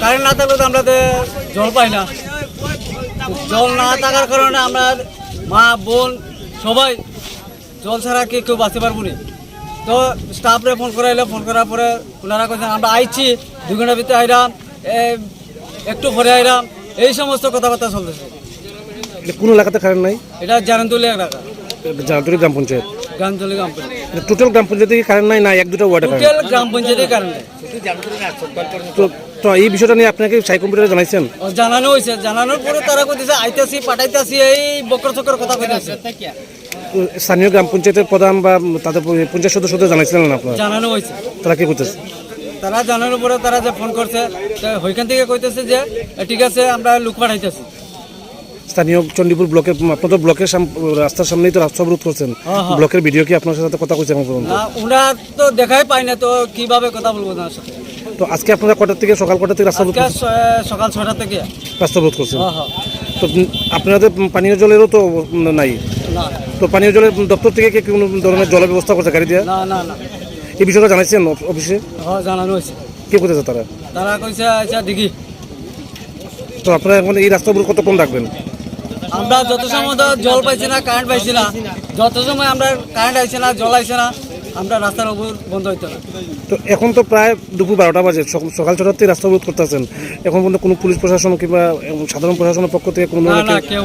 Current না থাকলে তো আমরা তো জল পাই না। জল না থাকার কারণে আমরা মা বোন সবাই জল ছাড়া কি কেউ বাঁচতে পারব না। তো স্টাফরে ফোন করাইলে ফোন করার পরে ওনারা কইছেন আমরা আইছি দুই ঘণ্টার ভিতরে আইরাম এ, একটু পরে আইরাম। এই সমস্ত কথাবার্তা চলতেছে। কোন এলাকাতে কারেন্ট নাই? এটা জানান্তুলি এলাকা। জানাতুরি গ্রাম পঞ্চায়েত। গানতলি গ্রাম পঞ্চায়েত। টোটাল গ্রাম পঞ্চায়েতে কি কারেন্ট নাই না এক দুটো ওয়ার্ডে কারেন্ট টোটাল গ্রাম পঞ্চায়েতের কারণে তো তো এই বিষয়টা নিয়ে আপনাকে সাই কম্পিউটারে জানাইছেন? জানানো হয়েছে। জানানোর পরে তারা কইতেছে আইতাছি পাঠাইতাছি এই বকর চকর কথা কইতেছে। স্থানীয় গ্রাম পঞ্চায়েতের প্রধান বা তাদের পঞ্চায়েত সদস্যদের জানাইছিলেন না আপনারা? জানানো হয়েছে। তারা কি করতেছে তারা জানানোর পরে তারা যে ফোন করছে ওইখান থেকে কইতেছে যে ঠিক আছে আমরা লোক পাঠাইতেছি। স্থানীয় চণ্ডীপুর ব্লকের আপনাদের ব্লকের রাস্তার সামনেই তো রাস্তা অবরোধ করছেন। হ্যাঁ, হ্যাঁ। ব্লকের ভিডিও কি আপনার সাথে কথা কইছে না ওরা তো দেখাই পাই না তো কীভাবে কথা বলব ওনার সাথে? তো আজকে আপনারা কটার থেকে সকাল কটার থেকে রাস্তা অবরোধ সকাল ছটা থেকে। রাস্তা অবরোধ করছেন? হ্যাঁ তো আপনাদের পানীয় জলেরও তো নাই? না। তো পানীয় জলের দপ্তর থেকে কি কোনো ধরনের জলের ব্যবস্থা করছে গাড়ি দিয়ে? না না না। এই বিষয়টা জানাইছেন অফ- অফিসে? হ্যাঁ জানানো হয়েছে। কি করতেছে তারা? তারা কইছে আচ্ছা দেখি তো আপনারা এখন এই রাস্তা উপর কতক্ষণ রাখবেন? আমরা যত সময় তো জল পাইছি না কারেন্ট পাইছি না যত সময় আমরা কারেন্ট আইছে না জল আইছে না আমরা রাস্তার উপর বন্ধ হইতো না তো এখন তো প্রায় দুপুর বারোটা বাজে সকাল ছটার থেকে রাস্তা অবরোধ করতেছেন। এখন পর্যন্ত কোনো পুলিশ প্রশাসন কিংবা সাধারণ প্রশাসনের পক্ষ থেকে কোনো না না কেউ- কেউ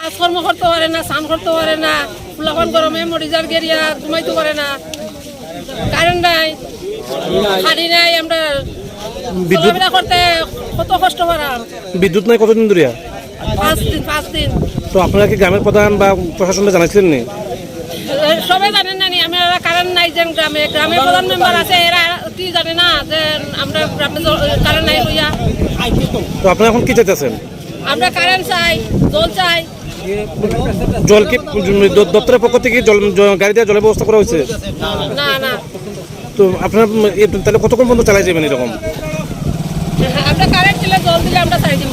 কাজকর্ম করতে পারে না স্নান করতে পারে না ফুলাফান গরমে মরিজার গেরিয়া ঘুমাইতে পারে না। কারেন্ট নাই আমরা বিদ্যুৎ চলাফেরা করতে কত কষ্ট করাম বিদ্যুৎ নাই কতদিন ধরিয়া? পাঁচ দিন পাঁচ দিন। তো আপনারা কি গ্রামের প্রধান বা প্রশাসনকে জানাইছিলেন নি? সবাই জানেন না আমরা কারেন্ট নাই যেন গ্রামে। গ্রামে প্রধান মেম্বার আছে এরা কি জানে না যে আমরা গ্রামে কারেন্ট নাই লইয়া। তো আপনারা এখন কি চাইতেছেন? আমরা কারেন্ট চাই জল চাই। জল কি দপ্তরের পক্ষ থেকে জল গাড়ি দিয়ে জলের ব্যবস্থা করা হয়েছে? না না তো আপনারা তাহলে কতক্ষণ পর্যন্ত চালাই যাবেন এরকম? আমরা কারেন্ট দিলে জল দিলে আমরা চাই দিব